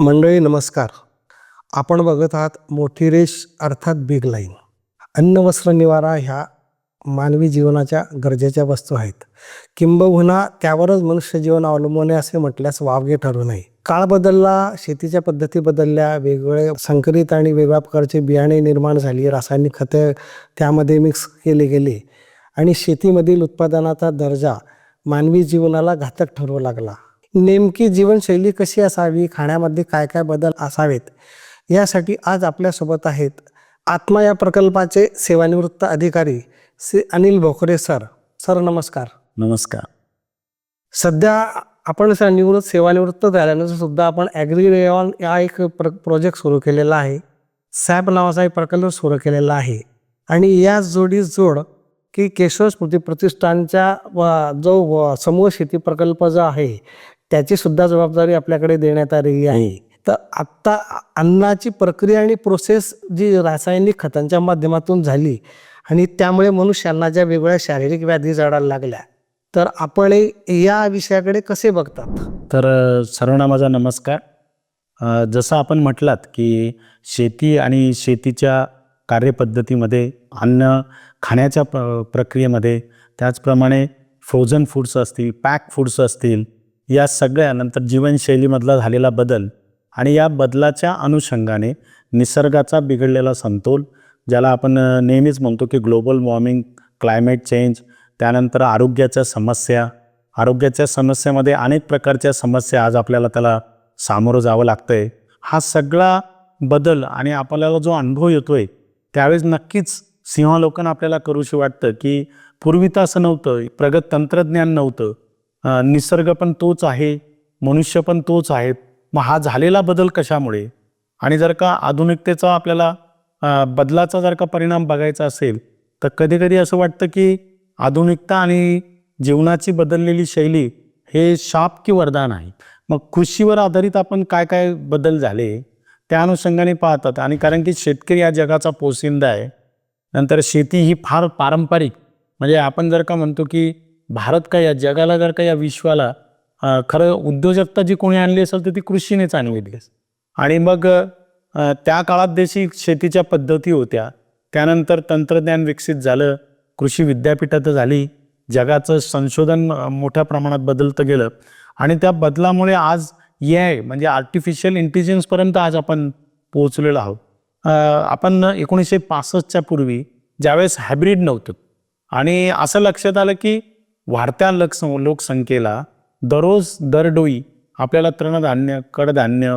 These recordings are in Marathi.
मंडळी नमस्कार. आपण बघत आहात मोठी रेष अर्थात बिग लाईन अन्न वस्त्र निवारा ह्या मानवी जीवनाच्या गरजेच्या वस्तू आहेत. किंबहुना त्यावरच मनुष्य जीवन अवलंबून आहे असे म्हटल्यास वावगे ठरू नये. काळ बदलला शेतीच्या पद्धती बदलल्या वेगवेगळे संकरित आणि वेगळ्या प्रकारचे बियाणे निर्माण झाली रासायनिक खते त्यामध्ये मिक्स केले गेले. आणि शेतीमधील उत्पादनाचा दर्जा मानवी जीवनाला घातक ठरवू लागला. नेमकी जीवनशैली कशी असावी? खाण्यामध्ये काय काय बदल असावेत? यासाठी आज आपल्यासोबत आहेत आत्मा या प्रकल्पाचे सेवानिवृत्त अधिकारी श्री अनिल भोकरे सर. सर नमस्कार. नमस्कार. सध्या आपण निवृत्त सेवानिवृत्त झाल्यानंतर सुद्धा आपण ॲग्री रेऑन या एक प्र प्रोजेक्ट सुरू केलेला आहे. सॅप नावाचा एक प्रकल्प सुरू केलेला आहे. आणि या जोडी जोड की केशव स्मृती प्रतिष्ठानच्या जो व- समूह शेती प्रकल्प जो आहे त्याची सुद्धा जबाबदारी आपल्याकडे देण्यात आलेली आहे. तर आत्ता अन्नाची प्रक्रिया आणि प्रोसेस जी रासायनिक खतांच्या माध्यमातून झाली आणि त्यामुळे मनुष्यांना ज्या वेगवेगळ्या शारीरिक व्याधी जडायला लागल्या तर आपण या विषयाकडे कसे बघतात? तर सर्वांना माझा नमस्कार. जसं आपण म्हटलात की शेती आणि शेतीच्या कार्यपद्धतीमध्ये अन्न खाण्याच्या प्र प्रक्रियेमध्ये त्याचप्रमाणे फ्रोझन फूड्स असतील पॅक फूड्स असतील या सगळ्यानंतर जीवनशैलीमधला झालेला बदल आणि या बदलाच्या अनुषंगाने निसर्गाचा बिघडलेला समतोल ज्याला आपण नेहमीच म्हणतो की ग्लोबल वॉर्मिंग क्लायमेट चेंज त्यानंतर आरोग्याच्या समस्या आरोग्याच्या समस्येमध्ये अनेक प्रकारच्या समस्या आज आपल्याला त्याला सामोरं जावं लागतंय. हा सगळा बदल आणि आपल्याला जो अनुभव येतोय त्यावेळेस नक्कीच सिंहावलोकन आपल्याला करूशी वाटतं की पूर्वी तर असं नव्हतं प्रगत तंत्रज्ञान नव्हतं. निसर्ग पण तोच आहे मनुष्य पण तोच आहेत मग हा झालेला बदल कशामुळे? आणि जर का आधुनिकतेचा आपल्याला बदलाचा जर का परिणाम बघायचा असेल तर कधी कधी असं वाटतं की आधुनिकता आणि जीवनाची बदललेली शैली हे शाप की वरदान आहे. मग कृषीवर आधारित आपण काय काय बदल झाले त्या अनुषंगाने पाहतात. आणि कारण की शेतकरी या जगाचा पोसिंदा आहे. नंतर शेती ही फार पारंपरिक. म्हणजे आपण जर का म्हणतो की भारत का या जगाला जर का या विश्वाला खरं उद्योजकता जी कोणी आणली असेल तर ती कृषीनेच आणलेली असेल आणि मग त्या काळात देशी शेतीच्या पद्धती होत्या त्यानंतर तंत्रज्ञान विकसित झालं कृषी विद्यापीठात झाली जगाचं संशोधन मोठ्या प्रमाणात बदलतं गेलं. आणि त्या बदलामुळे आज ए आय म्हणजे आर्टिफिशियल इंटेलिजन्सपर्यंत आज आपण पोहोचलेलो आहोत. आपण एकोणीसशे पासष्टच्या पूर्वी ज्यावेळेस हायब्रिड नव्हतं आणि असं लक्षात आलं की वाढत्या लक्ष लोकसंख्येला दररोज दरडोई आपल्याला तृणधान्य कडधान्य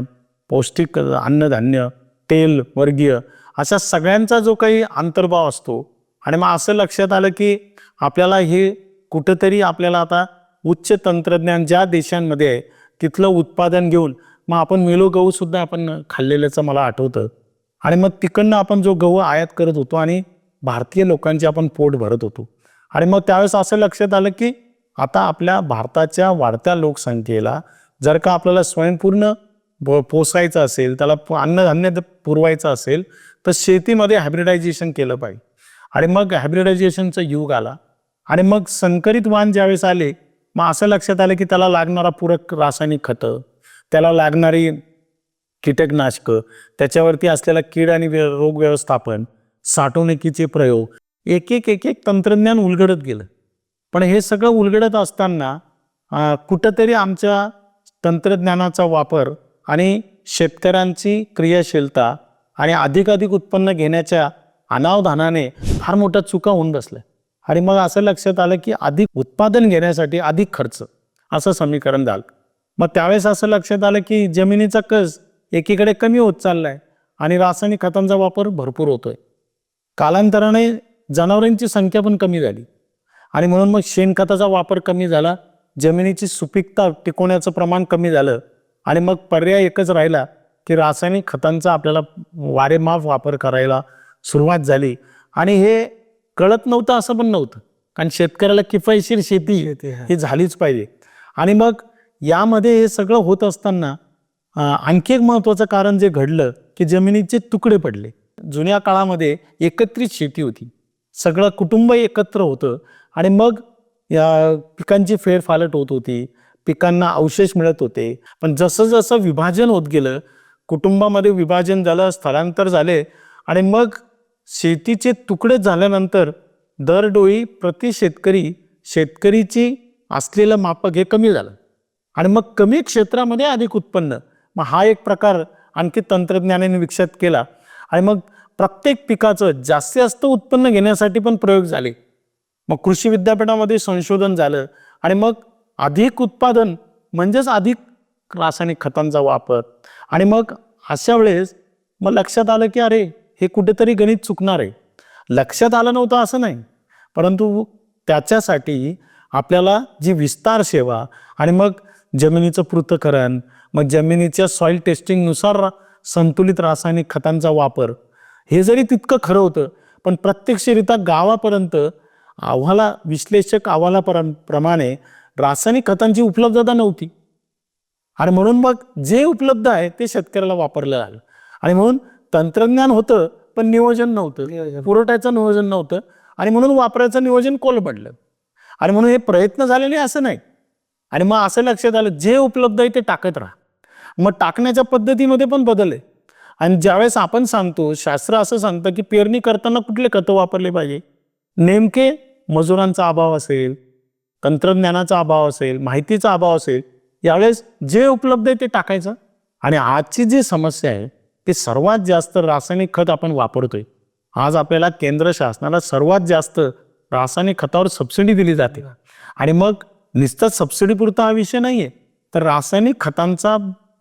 पौष्टिक अन्नधान्य तेल वर्गीय अशा सगळ्यांचा जो काही अंतर्भाव असतो आणि मग असं लक्षात आलं की आपल्याला हे कुठंतरी आपल्याला आता उच्च तंत्रज्ञान ज्या देशांमध्ये आहे तिथलं उत्पादन घेऊन मग आपण मेलो गहूसुद्धा आपण खाल्लेल्याचं मला आठवतं. आणि मग तिकडनं आपण जो गहू आयात करत होतो आणि भारतीय लोकांचे आपण पोट भरत होतो. आणि मग त्यावेळेस असं लक्षात आलं की आता आपल्या भारताच्या वाढत्या लोकसंख्येला जर का आपल्याला स्वयंपूर्ण ब- पोसायचं असेल त्याला अन्नधान्य पुरवायचं असेल तर शेतीमध्ये हायब्रिडायझेशन केलं पाहिजे. आणि मग हायब्रिडायझेशनचा युग आला. आणि मग संकरित वाण ज्यावेळेस आले मग असं लक्षात आलं की त्याला लागणारा पूरक रासायनिक खतं त्याला लागणारी कीटकनाशकं त्याच्यावरती असलेला कीड आणि व्य- रोग व्यवस्थापन साठवणुकीचे प्रयोग एक एक एक एक तंत्रज्ञान उलगडत गेलं. पण हे सगळं उलगडत असताना कुठंतरी आमच्या तंत्रज्ञानाचा वापर आणि शेतकऱ्यांची क्रियाशीलता आणि अधिकाधिक उत्पन्न घेण्याच्या अनावधानाने फार मोठ्या चुका होऊन बसल्या. आणि मग असं लक्षात आलं की अधिक उत्पादन घेण्यासाठी अधिक खर्च असं समीकरण झालं. मग त्यावेळेस असं लक्षात आलं की जमिनीचा कस एकीकडे कमी होत चाललाय आणि रासायनिक खतांचा वापर भरपूर होतोय. कालांतराने जनावरांची संख्या पण कमी झाली. आणि म्हणून मग शेणखताचा वापर कमी झाला जमिनीची सुपीकता टिकवण्याचं प्रमाण कमी झालं आणि मग पर्याय एकच राहिला की रासायनिक खतांचा आपल्याला वारेमाफ वापर करायला सुरुवात झाली. आणि हे कळत नव्हतं असं पण नव्हतं. कारण शेतकऱ्याला किफायतशीर शेती हा. झालीच पाहिजे. आणि मग यामध्ये हे सगळं होत असताना आणखी एक महत्त्वाचं कारण जे घडलं की जमिनीचे तुकडे पडले. जुन्या काळामध्ये एकत्रित शेती होती. सगळं कुटुंब एकत्र होतं आणि मग या पिकांची फेरफालट होत होती. पिकांना अवशेष मिळत होते. पण जसं जसं विभाजन होत गेलं कुटुंबामध्ये विभाजन झालं स्थलांतर झाले आणि मग शेतीचे तुकडे झाल्यानंतर दरडोळी प्रति शेतकरी शेतकरीची असलेलं मापक हे कमी झालं. आणि मग कमी क्षेत्रामध्ये अधिक उत्पन्न. मग हा एक प्रकार आणखी तंत्रज्ञानाने विकसित केला. आणि मग प्रत्येक पिकाचं जास्तीत जास्त उत्पन्न घेण्यासाठी पण प्रयोग झाले. मग कृषी विद्यापीठामध्ये संशोधन झालं आणि मग अधिक उत्पादन म्हणजेच अधिक रासायनिक खतांचा वापर. आणि मग अशा वेळेस मग लक्षात आलं की अरे हे कुठेतरी गणित चुकणार आहे. लक्षात आलं नव्हतं असं नाही. परंतु त्याच्यासाठी आपल्याला जी विस्तार सेवा आणि मग जमिनीचं पृथक्करण मग जमिनीच्या सॉईल टेस्टिंगनुसार संतुलित रासायनिक खतांचा वापर. हे जरी तितकं खरं होतं पण प्रत्यक्षरित्या गावापर्यंत आव्हाला विश्लेषक प्रमाणे रासायनिक खतांची उपलब्धता नव्हती. आणि म्हणून मग जे उपलब्ध आहे ते शेतकऱ्याला वापरलं झालं आणि म्हणून तंत्रज्ञान होतं पण नियोजन नव्हतं. पुरवठ्याचं नियोजन नव्हतं. आणि म्हणून वापरायचं नियोजन कोलमडलं. आणि म्हणून हे प्रयत्न झालेले असं नाही. आणि मग असं लक्षात आलं जे उपलब्ध आहे ते टाकत राहा. मग टाकण्याच्या पद्धतीमध्ये पण बदल आहे. आणि ज्यावेळेस आपण सांगतो शास्त्र असं सांगतं की पेरणी करताना कुठले खतं वापरले पाहिजे? नेमके मजुरांचा अभाव असेल तंत्रज्ञानाचा अभाव असेल माहितीचा अभाव असेल यावेळेस जे उपलब्ध आहे ते टाकायचं. आणि आजची जी समस्या आहे ती सर्वात जास्त रासायनिक खत आपण वापरतोय. आज आपल्याला केंद्र शासनाला सर्वात जास्त रासायनिक खतावर सबसिडी दिली जाते. आणि मग नुसतं सबसिडीपुरता हा विषय नाही आहे तर रासायनिक खतांचा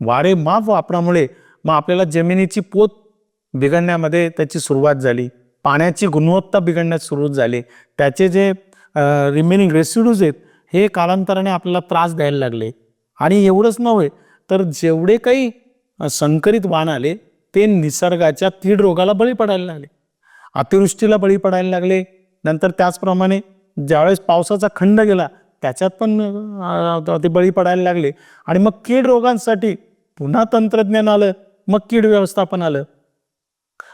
वारेमाप वापरामुळे मग आपल्याला जमिनीची पोत बिघडण्यामध्ये त्याची सुरुवात झाली. पाण्याची गुणवत्ता बिघडण्यास सुरुवात झाली. त्याचे जे रिमेनिंग रेसिड्यूज आहेत हे कालांतराने आपल्याला त्रास द्यायला लागले. आणि एवढंच नव्हे तर जेवढे काही संकरित वाण आले ते निसर्गाच्या तीड रोगाला बळी पडायला लागले. अतिवृष्टीला बळी पडायला लागले. नंतर त्याचप्रमाणे ज्यावेळेस पावसाचा खंड गेला त्याच्यात पण ते बळी पडायला लागले. आणि मग कीड रोगांसाठी पुन्हा तंत्रज्ञान आलं मग कीड व्यवस्थापन आलं.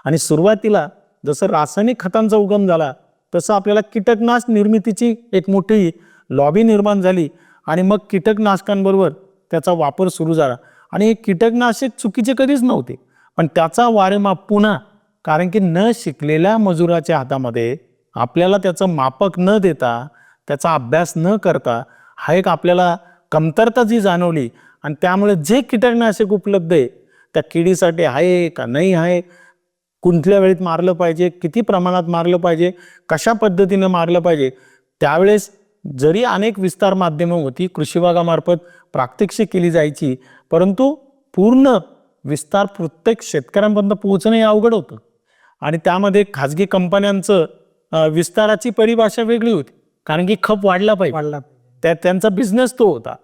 आणि सुरुवातीला जसं रासायनिक खतांचा उगम झाला तसं आपल्याला कीटकनाश निर्मितीची एक मोठी लॉबी निर्माण झाली आणि मग कीटकनाशकांबरोबर त्याचा वापर सुरू झाला. आणि हे कीटकनाशक चुकीचे कधीच नव्हते पण त्याचा वारेमाप पुन्हा कारण की न शिकलेल्या मजुराच्या हातामध्ये आपल्याला त्याचं मापक न देता त्याचा अभ्यास न करता हा एक आपल्याला कमतरता जी जाणवली आणि त्यामुळे जे कीटकनाशक उपलब्ध आहे त्या किडीसाठी आहे का नाही आहे कुठल्या वेळेत मारलं पाहिजे किती प्रमाणात मारलं पाहिजे कशा पद्धतीनं मारलं पाहिजे त्यावेळेस जरी अनेक विस्तार माध्यमं होती कृषी विभागामार्फत प्रात्यक्षिक केली जायची परंतु पूर्ण विस्तार प्रत्येक शेतकऱ्यांपर्यंत पोहोचणं हे अवघड होतं. आणि त्यामध्ये खाजगी कंपन्यांचं विस्ताराची परिभाषा वेगळी होती. कारण की खप वाढला पाहिजे. वाढला त्या त्यांचा बिझनेस तो होता.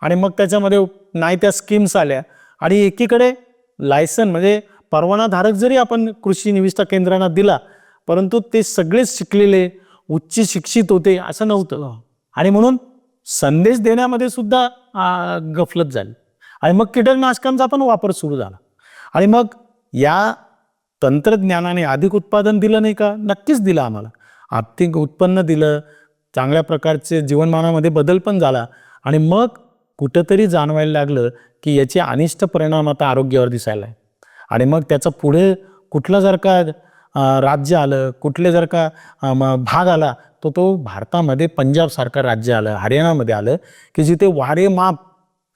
आणि मग त्याच्यामध्ये नाही त्या स्कीम्स आल्या. आणि एकीकडे लायसन म्हणजे परवानाधारक जरी आपण कृषी निविष्ठा केंद्रांना दिला परंतु ते सगळेच शिकलेले उच्च शिक्षित होते असं नव्हतं. आणि म्हणून संदेश देण्यामध्ये सुद्धा गफलत झाली. आणि मग कीटकनाशकांचा पण वापर सुरू झाला. आणि मग या तंत्रज्ञानाने अधिक उत्पादन दिलं नाही का? नक्कीच दिलं आम्हाला. आर्थिक उत्पन्न दिलं चांगल्या प्रकारचे जीवनमानामध्ये बदल पण झाला. आणि मग कुठंतरी जाणवायला लागलं की याचे अनिष्ट परिणाम आता आरोग्यावर दिसायला आहे आणि मग त्याचं पुढे कुठलं जर का राज्य आलं कुठले जर का भाग आला तो तो भारतामध्ये पंजाबसारखं राज्य आलं हरियाणामध्ये आलं की जिथे वारे माप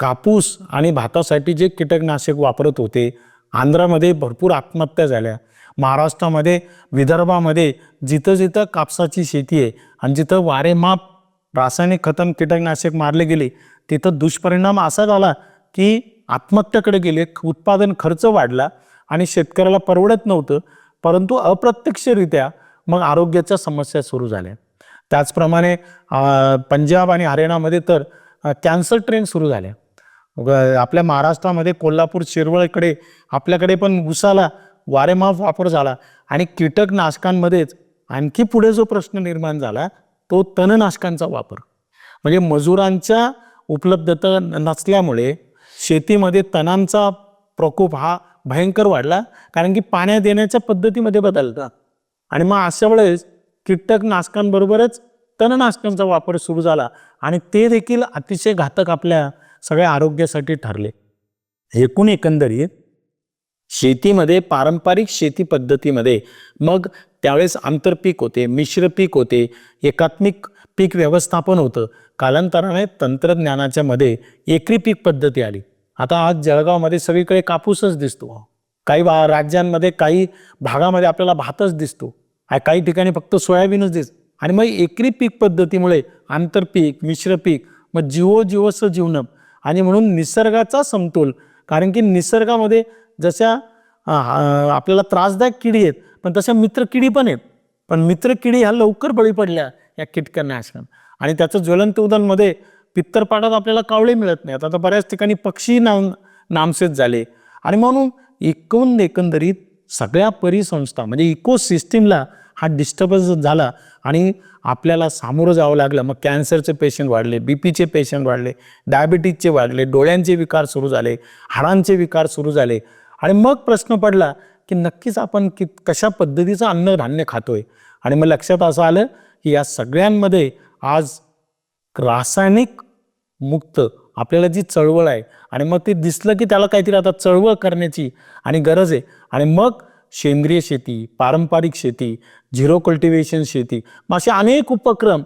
कापूस आणि भातासाठी जे कीटकनाशक वापरत होते आंध्रामध्ये भरपूर आत्महत्या झाल्या. महाराष्ट्रामध्ये विदर्भामध्ये जिथं जिथं कापसाची शेती आहे आणि जिथं वारेमाप रासायनिक खतम कीटकनाशक मारले गेले तिथं दुष्परिणाम असा झाला की आत्महत्याकडे गेले उत्पादन खर्च वाढला आणि शेतकऱ्याला परवडत नव्हतं परंतु अप्रत्यक्षरित्या मग आरोग्याच्या समस्या सुरू झाल्या. त्याचप्रमाणे पंजाब आणि हरियाणामध्ये तर कॅन्सर ट्रेन सुरू झाल्या. आपल्या महाराष्ट्रामध्ये कोल्हापूर शिरवळकडे आपल्याकडे पण उसाला वारेमाप वापर झाला आणि कीटकनाशकांमध्येच आणखी पुढे जो प्रश्न निर्माण झाला तो तणनाशकांचा वापर. म्हणजे मजुरांच्या उपलब्धता न- नसल्यामुळे शेतीमध्ये तणांचा प्रकोप हा भयंकर वाढला कारण की पाण्या देण्याच्या पद्धतीमध्ये बदलतात आणि मग अशा वेळेस कीटकनाशकांबरोबरच तणनाशकांचा वापर सुरू झाला आणि ते देखील अतिशय घातक आपल्या सगळ्या आरोग्यासाठी ठरले. एकूण एकंदरीत शेतीमध्ये पारंपरिक शेती पद्धतीमध्ये मग त्यावेळेस आंतरपीक होते मिश्र पीक होते एकात्मिक पीक व्यवस्थापन होतं. कालांतराने तंत्रज्ञानाच्या मध्ये एकरी पीक पद्धती आली. आता आज जळगावमध्ये सगळीकडे कापूसच दिसतो. काही भा राज्यांमध्ये काही भागामध्ये आपल्याला भातच दिसतो. काही ठिकाणी फक्त सोयाबीनच दिस आणि मग एकरी पीक पद्धतीमुळे आंतरपीक मिश्र पीक मग जीवो जीवस जीवनम आणि म्हणून निसर्गाचा समतोल. कारण की निसर्गामध्ये जशा आपल्याला त्रासदायक किडी आहेत पण तशा मित्र किडी पण आहेत. पण मित्र किडी ह्या लवकर बळी पडल्या या कीटकनाशकां आणि त्याचं ज्वलंत उदाहरणमध्ये पित्तरपाटात आपल्याला कावळे मिळत नाहीत. आता बऱ्याच ठिकाणी पक्षी नाम नामसेत झाले. आणि म्हणून एकूण एकंदरीत सगळ्या परिसंस्था म्हणजे इकोसिस्टीमला हा डिस्टर्बन्स झाला आणि आपल्याला सामोरं जावं लागलं. मग कॅन्सरचे पेशंट वाढले बी पीचे पेशंट वाढले डायबिटीजचे वाढले डोळ्यांचे विकार सुरू झाले हाडांचे विकार सुरू झाले. आणि मग प्रश्न पडला की नक्कीच आपण कि कशा पद्धतीचं अन्नधान्य खातोय? आणि मग लक्षात असं आलं की या सगळ्यांमध्ये आज रासायनिक मुक्त आपल्याला जी चळवळ आहे आणि मग ते दिसलं की त्याला काहीतरी आता चळवळ करण्याची आणि गरज आहे. आणि मग सेंद्रिय शेती पारंपरिक शेती झिरो कल्टिवेशन शेती मग असे अनेक उपक्रम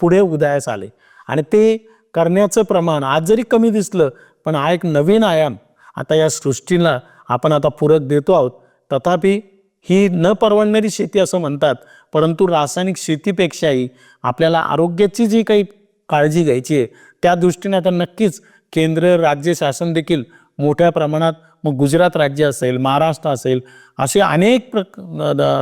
पुढे उदयास आले. आणि ते करण्याचं प्रमाण आज जरी कमी दिसलं पण हा एक नवीन आयाम आता या सृष्टीला आपण आता पूरक देतो आहोत. तथापि ही न परवडणारी शेती असं म्हणतात परंतु रासायनिक शेतीपेक्षाही आपल्याला आरोग्याची जी काही काळजी घ्यायची आहे त्या दृष्टीने आता नक्कीच केंद्र राज्य शासन देखील मोठ्या प्रमाणात मग गुजरात राज्य असेल महाराष्ट्र असेल असे अनेक प्र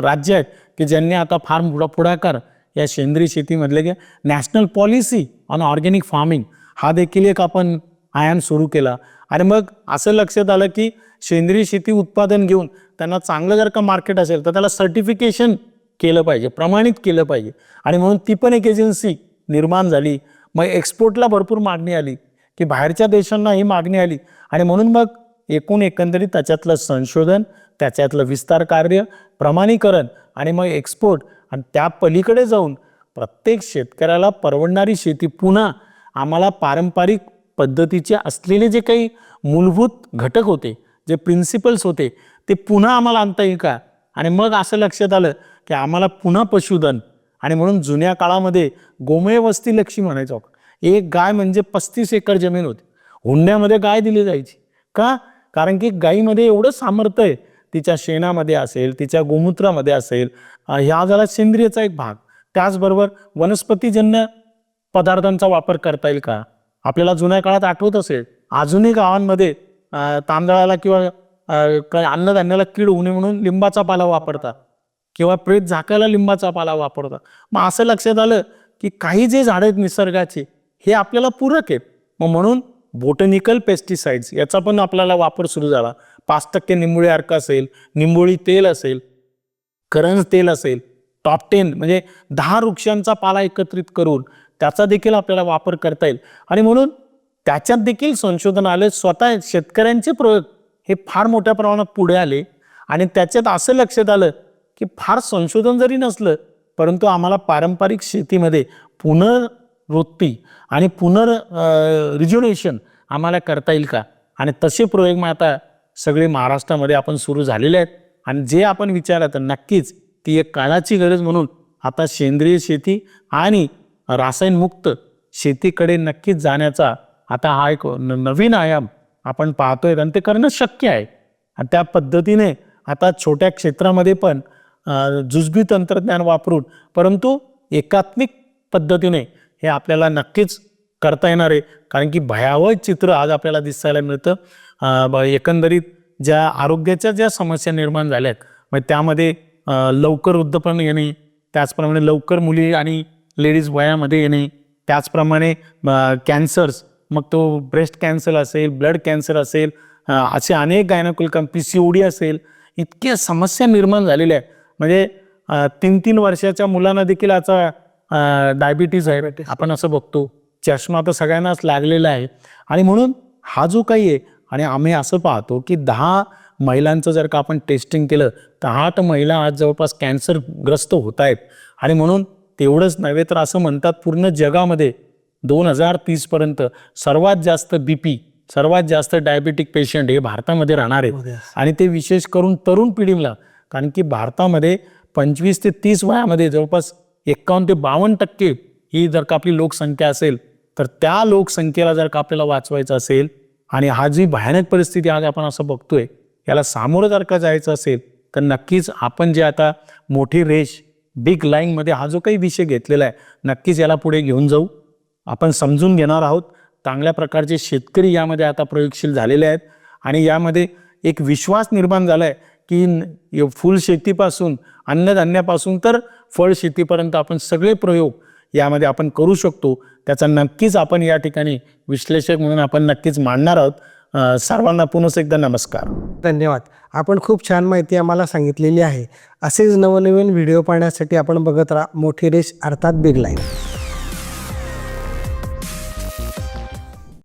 राज्य आहेत की ज्यांनी आता फार पुढा पुढाकार या सेंद्रिय शेतीमधले की national policy on organic farming हा देखील एक आपण आयाम सुरू केला. आणि मग असं लक्षात आलं की सेंद्रिय शेती उत्पादन घेऊन त्यांना चांगलं जर का मार्केट असेल तर त्याला सर्टिफिकेशन केलं पाहिजे प्रमाणित केलं पाहिजे. आणि म्हणून ती पण एक एजन्सी निर्माण झाली. मग एक्सपोर्टला भरपूर मागणी आली की बाहेरच्या देशांना ही मागणी आली. आणि म्हणून मग एकूण एकंदरीत त्याच्यातलं संशोधन त्याच्यातलं विस्तार कार्य प्रमाणीकरण आणि मग एक्सपोर्ट आणि त्या पलीकडे जाऊन प्रत्येक शेतकऱ्याला परवडणारी शेती पुन्हा आम्हाला पारंपरिक पद्धतीचे असलेले जे काही मूलभूत घटक होते जे प्रिन्सिपल्स होते ते पुन्हा आम्हाला आणता येईल का? आणि मग असं लक्षात आलं की आम्हाला पुन्हा पशुधन आणि म्हणून जुन्या काळामध्ये गोमय वस्ती लक्ष्मी म्हणायचो आपण. एक गाय म्हणजे पस्तीस एकर जमीन होती. हुंड्यामध्ये गाय दिली जायची. का? कारण की गायीमध्ये एवढं सामर्थ्य आहे तिच्या शेणामध्ये असेल तिच्या गोमूत्रामध्ये असेल ह्या झाला सेंद्रियचा एक भाग. त्याचबरोबर वनस्पतीजन्य पदार्थांचा वापर करता येईल का? आपल्याला जुन्या काळात आठवत असेल. अजूनही गावांमध्ये तांदळाला किंवा काय अन्नधान्याला कीड होऊ नये म्हणून लिंबाचा पाला वापरतात. किंवा प्रेत झाकायला लिंबाचा पाला वापरतात. मग असं लक्षात आलं की काही जे झाडं आहेत निसर्गाची हे आपल्याला पूरक आहेत. मग म्हणून बोटनिकल पेस्टिसाइड्स याचा पण आपल्याला वापर सुरू झाला. पाच टक्के निंबोळी अर्क असेल निंबोळी तेल असेल करंज तेल असेल टॉप टेन म्हणजे दहा वृक्षांचा पाला एकत्रित करून त्याचा देखील आपल्याला वापर करता येईल. आणि म्हणून त्याच्यात देखील संशोधन आलं स्वतः शेतकऱ्यांचे प्रयोग हे फार मोठ्या प्रमाणात पुढे आले. आणि त्याच्यात असं लक्षात आलं की फार संशोधन जरी नसलं परंतु आम्हाला पारंपरिक शेतीमध्ये पुनर्वृत्ती आणि पुनर रिज्युनेशन आम्हाला करता येईल का? आणि तसे प्रयोग मग आता सगळे महाराष्ट्रामध्ये आपण सुरू झालेले आहेत. आणि जे आपण विचारलं तर नक्कीच ती एक काळाची गरज म्हणून आता सेंद्रिय शेती आणि रासायनमुक्त शेतीकडे नक्कीच जाण्याचा आता हा एक न- नवीन आयाम आपण पाहतोय आणि ते करणं शक्य आहे. आणि त्या पद्धतीने आता छोट्या क्षेत्रामध्ये पण जुजबी तंत्रज्ञान वापरून परंतु एकात्मिक पद्धतीने हे आपल्याला नक्कीच करता येणार आहे. कारण की भयावह चित्र आज आपल्याला दिसायला मिळतं. एकंदरीत ज्या आरोग्याच्या ज्या समस्या निर्माण झाल्या आहेत मग त्यामध्ये लवकर वृद्धपण येणे त्याचप्रमाणे लवकर मुली आणि लेडीज वयामध्ये येणे. त्याचप्रमाणे कॅन्सर्स. मग तो ब्रेस्ट कॅन्सर असेल ब्लड कॅन्सर असेल असे अनेक गायनाकुलकम पी सी ओ डी असेल. इतक्या समस्या निर्माण झालेल्या आहेत. म्हणजे तीन तीन वर्षाच्या मुलांना देखील आता डायबिटीज आहे. आपण असं बघतो. चष्मा तर सगळ्यांनाच लागलेला आहे. आणि म्हणून हा जो काही आहे आणि आम्ही असं पाहतो की दहा महिलांचं जर का आपण टेस्टिंग केलं तर आठ महिला आज जवळपास कॅन्सरग्रस्त होत आहेत. आणि म्हणून तेवढंच नव्हे तर असं म्हणतात पूर्ण जगामध्ये दोन हजार तीसपर्यंत सर्वात जास्त बी पी सर्वात जास्त डायबेटिक पेशंट हे भारतामध्ये राहणार आहेत. आणि ते विशेष करून तरुण पिढीला कारण की भारतामध्ये पंचवीस ते तीस वयामध्ये जवळपास एक्कावन्न ते बावन्न टक्के ही जर का आपली लोकसंख्या असेल तर त्या लोकसंख्येला जर का आपल्याला वाचवायचं असेल आणि हा जी भयानक परिस्थिती आज आपण असं बघतोय याला सामोरं जर का जायचं असेल तर नक्कीच आपण जे आता मोठी रेष बिग लाईनमध्ये हा जो काही विषय घेतलेला आहे नक्कीच याला पुढे घेऊन जाऊ. आपण समजून घेणार आहोत चांगल्या प्रकारचे शेतकरी यामध्ये आता प्रयोगशील झालेले आहेत आणि यामध्ये एक विश्वास निर्माण झाला आहे की न- फुल शेतीपासून अन्नधान्यापासून तर फळ शेतीपर्यंत आपण सगळे प्रयोग यामध्ये आपण करू शकतो. त्याचा नक्कीच आपण या ठिकाणी विश्लेषक म्हणून आपण नक्कीच मांडणार आहोत. सर्वांना पुन्हा एकदा नमस्कार. धन्यवाद. आपण खूप छान माहिती आम्हाला सांगितलेली आहे. असेच नवनवीन व्हिडिओ पाहण्यासाठी आपण बघत राहा मोठी रेश अर्थात बिग लाईन